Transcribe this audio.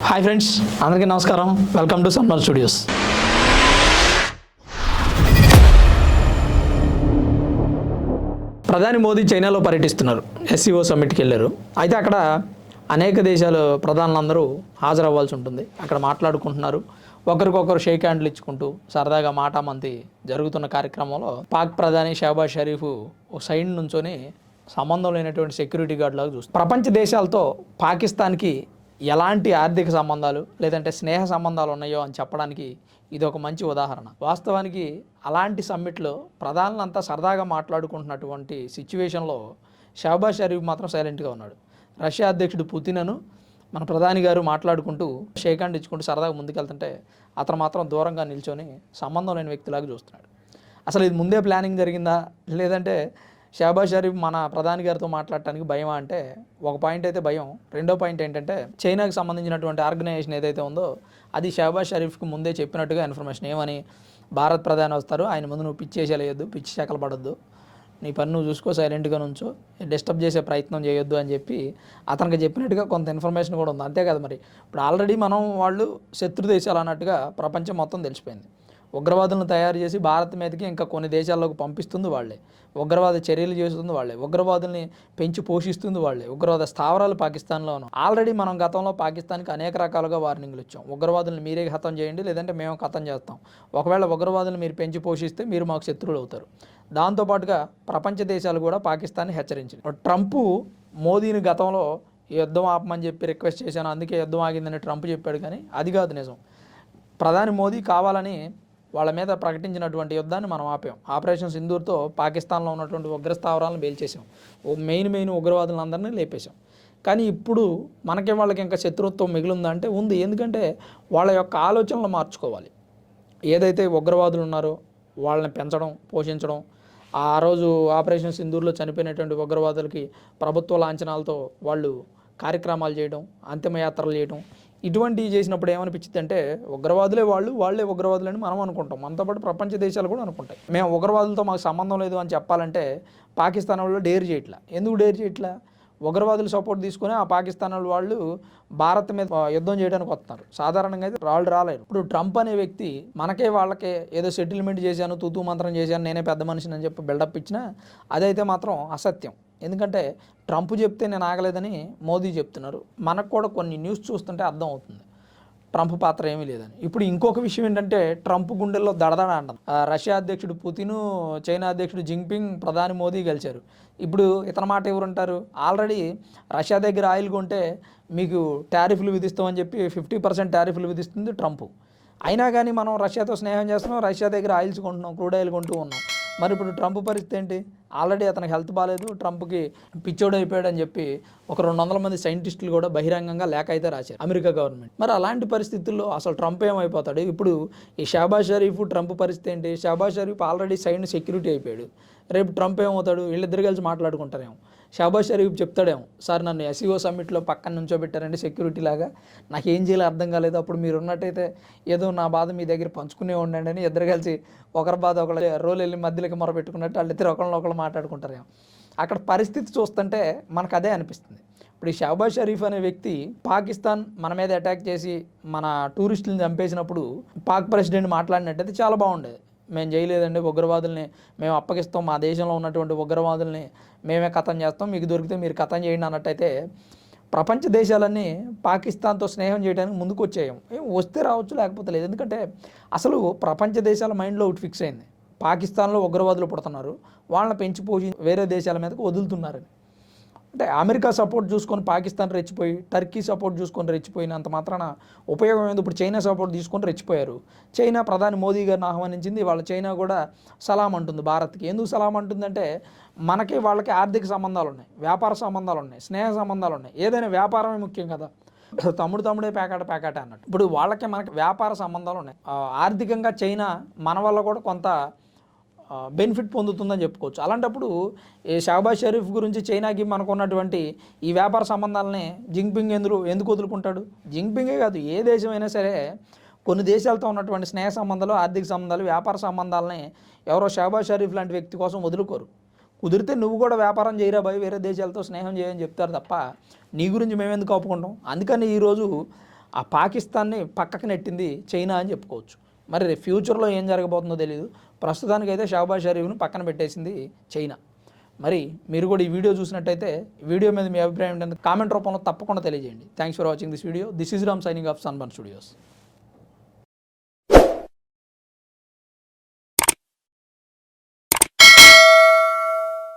Hi friends అందరికీ నమస్కారం. Welcome to summer studios ప్రధాని మోదీ చైనాలో పర్యటిస్తున్నారు. ఎస్సీఓ సమ్మిట్కి వెళ్ళారు. అయితే అక్కడ అనేక దేశాలు ప్రధానులందరూ హాజరవ్వాల్సి ఉంటుంది. అక్కడ మాట్లాడుకుంటున్నారు. ఒకరికొకరు షేక్ హ్యాండ్లు ఇచ్చుకుంటూ సరదాగా మాటామంతి జరుగుతున్న కార్యక్రమంలో పాక్ ప్రధాని షహబాజ్ షరీఫ్ ఒక సైడ్ నుంచొని సంబంధం లేనటువంటి సెక్యూరిటీ గార్డ్ లాగా చూస్తారు ప్రపంచ దేశాలతో పాకిస్తాన్కి ఎలాంటి ఆర్థిక సంబంధాలు లేదంటే స్నేహ సంబంధాలు ఉన్నాయో అని చెప్పడానికి ఇది ఒక మంచి ఉదాహరణ. వాస్తవానికి అలాంటి సమ్మిట్లో ప్రధానులంతా సరదాగా మాట్లాడుకుంటున్నటువంటి సిచ్యువేషన్లో షహబాజ్ షరీఫ్ మాత్రం సైలెంట్గా ఉన్నాడు. రష్యా అధ్యక్షుడు పుతినను మన ప్రధాని గారు మాట్లాడుకుంటూ షేక్ హ్యాండ్ ఇచ్చుకుంటూ సరదాగా ముందుకెళ్తుంటే అతను మాత్రం దూరంగా నిల్చొని సంబంధం లేని వ్యక్తిలాగా చూస్తున్నాడు. అసలు ఇది ముందే ప్లానింగ్ జరిగిందా? లేదంటే షహబాజ్ షరీఫ్ మన ప్రధాని గారితో మాట్లాడటానికి భయం అంటే ఒక పాయింట్ అయితే భయం. రెండో పాయింట్ ఏంటంటే చైనాకి సంబంధించినటువంటి ఆర్గనైజేషన్ ఏదైతే ఉందో అది షహబాజ్ షరీఫ్కి ముందే చెప్పినట్టుగా ఇన్ఫర్మేషన్. ఏమని? భారత్ ప్రధాని వస్తారు ఆయన ముందు నువ్వు పిచ్చి వేసేయలేదు పిచ్చి చేకలు పడద్దు. నీ పని నువ్వు చూసుకో సైలెంట్గా నుంచో డిస్టర్బ్ చేసే ప్రయత్నం చేయొద్దు అని చెప్పి అతనికి చెప్పినట్టుగా కొంత ఇన్ఫర్మేషన్ కూడా ఉంది. అంతే కదా మరి. ఇప్పుడు ఆల్రెడీ మనం వాళ్ళు శత్రు దేశాలు అన్నట్టుగా ప్రపంచం మొత్తం తెలిసిపోయింది. ఉగ్రవాదులను తయారు చేసి భారత్ మీదకి ఇంకా కొన్ని దేశాల్లోకి పంపిస్తుంది వాళ్ళే. ఉగ్రవాద చర్యలు చేస్తుంది వాళ్ళే. ఉగ్రవాదుల్ని పెంచి పోషిస్తుంది వాళ్ళే. ఉగ్రవాద స్థావరాలు పాకిస్తాన్లోను. ఆల్రెడీ మనం గతంలో పాకిస్తాన్కి అనేక రకాలుగా వార్నింగ్లు ఇచ్చాం. ఉగ్రవాదులను మీరే ఖతం చేయండి లేదంటే మేము ఖతం చేస్తాం. ఒకవేళ ఉగ్రవాదులను మీరు పెంచి పోషిస్తే మీరు మాకు శత్రువులు అవుతారు. దాంతోపాటుగా ప్రపంచ దేశాలు కూడా పాకిస్తాన్ని హెచ్చరించింది ట్రంప్ మోదీని గతంలో యుద్ధం ఆపమని చెప్పి రిక్వెస్ట్ చేశాను. అందుకే యుద్ధం ఆగిందని ట్రంప్ చెప్పాడు కానీ అది కాదు నిజం. ప్రధాని మోదీ కావాలని వాళ్ళ మీద ప్రకటించినటువంటి యుద్ధాన్ని మనం ఆపాం. ఆపరేషన్ సింధూర్తో పాకిస్తాన్లో ఉన్నటువంటి ఉగ్ర స్థావరాలను పేల్చేసాం ఓ మెయిన్ మెయిన్ ఉగ్రవాదులందరినీ లేపేశాం. కానీ ఇప్పుడు మనకి వాళ్ళకి ఇంకా శత్రుత్వం మిగిలిందా అంటే ఉంది. ఎందుకంటే వాళ్ళ యొక్క ఆలోచనలు మార్చుకోవాలి. ఏదైతే ఉగ్రవాదులు ఉన్నారో వాళ్ళని పెంచడం పోషించడం ఆ రోజు ఆపరేషన్ సింధూర్లో చనిపోయినటువంటి ఉగ్రవాదులకి ప్రభుత్వ లాంఛనాలతో వాళ్ళు కార్యక్రమాలు చేయడం అంతిమయాత్రలు చేయడం ఇటువంటివి చేసినప్పుడు ఏమనిపించింది అంటే ఉగ్రవాదులే వాళ్ళు వాళ్ళే ఉగ్రవాదులని మనం అనుకుంటాం. మనతో పాటు ప్రపంచ దేశాలు కూడా అనుకుంటాయి. మేము ఉగ్రవాదులతో మాకు సంబంధం లేదు అని చెప్పాలంటే పాకిస్తాన్ వాళ్ళు డేర్ చేయట్లా. ఎందుకు డేర్ చేయట్లా? ఉగ్రవాదులు సపోర్ట్ తీసుకొని ఆ పాకిస్తాన్ వాళ్ళు భారత్ మీద యుద్ధం చేయడానికి వస్తున్నారు సాధారణంగా అయితే వాళ్ళు రాలేరు. ఇప్పుడు ట్రంప్ అనే వ్యక్తి మనకే వాళ్ళకే ఏదో సెటిల్మెంట్ చేశాను తూతూ మంత్రం చేశాను నేనే పెద్ద మనిషిని అని చెప్పి బిల్డప్ ఇచ్చినా అదైతే మాత్రం అసత్యం. ఎందుకంటే ట్రంప్ చెప్తే నేను ఆగలేదని మోదీ చెప్తున్నారు. మనకు కూడా కొన్ని న్యూస్ చూస్తుంటే అర్థం అవుతుంది. ట్రంప్ పాత్ర ఏమీ లేదని. ఇప్పుడు ఇంకొక విషయం ఏంటంటే ట్రంప్ గుండెల్లో దడదడ అంటుంది. రష్యా అధ్యక్షుడు పుతిన్ చైనా అధ్యక్షుడు జింగ్పింగ్ ప్రధాని మోదీ గెలిచారు. ఇప్పుడు ఇతని మాట ఎవరుంటారు ఆల్రెడీ రష్యా దగ్గర ఆయిల్ కొంటే మీకు టారిఫ్లు విధిస్తామని చెప్పి ఫిఫ్టీ పర్సెంట్ టారిఫ్లు విధిస్తుంది ట్రంప్. అయినా కానీ మనం రష్యాతో స్నేహం చేస్తున్నాం రష్యా దగ్గర ఆయిల్స్ కొంటున్నాం క్రూడ్ ఆయిల్ కొంటూ ఉన్నాం. మరి ఇప్పుడు ట్రంప్ పరిస్థితి ఏంటి? ఆల్రెడీ అతనికి హెల్త్ బాగాలేదు ట్రంప్కి పిచ్చోడు అయిపోయాడు అని చెప్పి ఒక రెండు వందల మంది సైంటిస్టులు కూడా బహిరంగంగా లేఖ అయితే రాశారు అమెరికా గవర్నమెంట్. మరి అలాంటి పరిస్థితుల్లో అసలు ట్రంప్ ఏమైపోతాడు? ఇప్పుడు ఈ షాబాజ్ షరీఫ్ ట్రంప్ పరిస్థితి ఏంటి? Shahbaz Sharif already side security అయిపోయాడు. రేపు ట్రంప్ ఏమవుతాడు? వీళ్ళిద్దరు కలిసి మాట్లాడుకుంటారేమో. షాబాజ్ షరీఫ్ చెప్తాడేమో సార్ నన్ను ఎస్ఈఓ సమ్మిట్లో పక్కన నుంచోబెట్టారంటే సెక్యూరిటీ లాగా. నాకు ఏం చేయాలో అర్థం కాలేదు. అప్పుడు మీరు ఉన్నట్టయితే ఏదో నా బాధ మీ దగ్గర పంచుకునే ఉండండి అని ఇద్దరు కలిసి ఒకరి బాధ ఒకళ్ళ రోలు వెళ్ళి మధ్యలోకి మొరపెట్టుకున్నట్టు వాళ్ళిద్దరు ఒకళ్ళని ఒకళ్ళు మాట్లాడుకుంటారేమో. అక్కడ పరిస్థితి చూస్తుంటే మనకు అదే అనిపిస్తుంది. ఇప్పుడు ఈ షహబాజ్ షరీఫ్ అనే వ్యక్తి పాకిస్తాన్ మన మీద అటాక్ చేసి మన టూరిస్టులను చంపేసినప్పుడు పాక్ ప్రెసిడెంట్ మాట్లాడినట్టయితే చాలా బాగుండేది. మేము చేయలేదండి ఉగ్రవాదుల్ని మేము అప్పగిస్తాం మా దేశంలో ఉన్నటువంటి ఉగ్రవాదుల్ని మేమే కథం చేస్తాం మీకు దొరికితే మీరు కథం చేయండి అన్నట్టయితే ప్రపంచ దేశాలన్నీ పాకిస్తాన్తో స్నేహం చేయడానికి ముందుకు వచ్చేయం ఏం వస్తే రావచ్చు లేకపోతే లేదు. ఎందుకంటే అసలు ప్రపంచ దేశాల మైండ్లో ఒకటి ఫిక్స్ అయింది. పాకిస్తాన్లో ఉగ్రవాదులు పుడుతున్నారు. వాళ్ళని పెంచి పోషి వేరే దేశాల మీదకు వదులుతున్నారని. అంటే అమెరికా సపోర్ట్ చూసుకొని పాకిస్తాన్ రెచ్చిపోయి టర్కీ సపోర్ట్ చూసుకొని రెచ్చిపోయినంత మాత్రాన ఉపయోగం ఏంది? ఇప్పుడు చైనా సపోర్ట్ తీసుకొని రెచ్చిపోయారు. చైనా ప్రధాని మోదీ గారిని ఆహ్వానించింది వాళ్ళ చైనా కూడా సలాం అంటుంది భారత్కి. ఎందుకు సలాం అంటుందంటే మనకి వాళ్ళకి ఆర్థిక సంబంధాలు ఉన్నాయి వ్యాపార సంబంధాలు ఉన్నాయి స్నేహ సంబంధాలు ఉన్నాయి. ఏదైనా వ్యాపారమే ముఖ్యం కదా. తమ్ముడు తమ్ముడే పేకాట పేకాట అన్నట్టు. ఇప్పుడు వాళ్ళకి మనకి వ్యాపార సంబంధాలు ఉన్నాయి. ఆర్థికంగా చైనా మన వల్ల కూడా కొంత బెనిఫిట్ పొందుతుందని చెప్పుకోవచ్చు. అలాంటప్పుడు ఈ షహబాజ్ షరీఫ్ గురించి చైనాకి మనకు ఉన్నటువంటి ఈ వ్యాపార సంబంధాలని జింగ్పింగ్ ఎందుకు ఎందుకు వదులుకుంటాడు? జింగ్పింగే కాదు ఏ దేశమైనా సరే కొన్ని దేశాలతో ఉన్నటువంటి స్నేహ సంబంధాలు ఆర్థిక సంబంధాలు వ్యాపార సంబంధాలని ఎవరో షాబాజ్ షరీఫ్ లాంటి వ్యక్తి కోసం వదులుకోరు. కుదిరితే నువ్వు కూడా వ్యాపారం చేయరా భయ వేరే దేశాలతో స్నేహం చేయని చెప్తారు తప్ప నీ గురించి మేము ఎందుకు ఒప్పుకుంటాం? అందుకని ఈరోజు ఆ పాకిస్తాన్ని పక్కకు నెట్టింది చైనా అని చెప్పుకోవచ్చు. మరి ఫ్యూచర్లో ఏం జరగబోతుందో తెలియదు ప్రస్తుతానికైతే షాబాజ్ షరీఫ్ను పక్కన పెట్టేసింది చైనా. మరి మీరు కూడా ఈ వీడియో చూసినట్టయితే వీడియో మీద మీ అభిప్రాయం ఏంటంటే కామెంట్ రూపంలో తప్పకుండా తెలియజేయండి. Thanks for watching this video this is Ram signing off సన్బన్ studios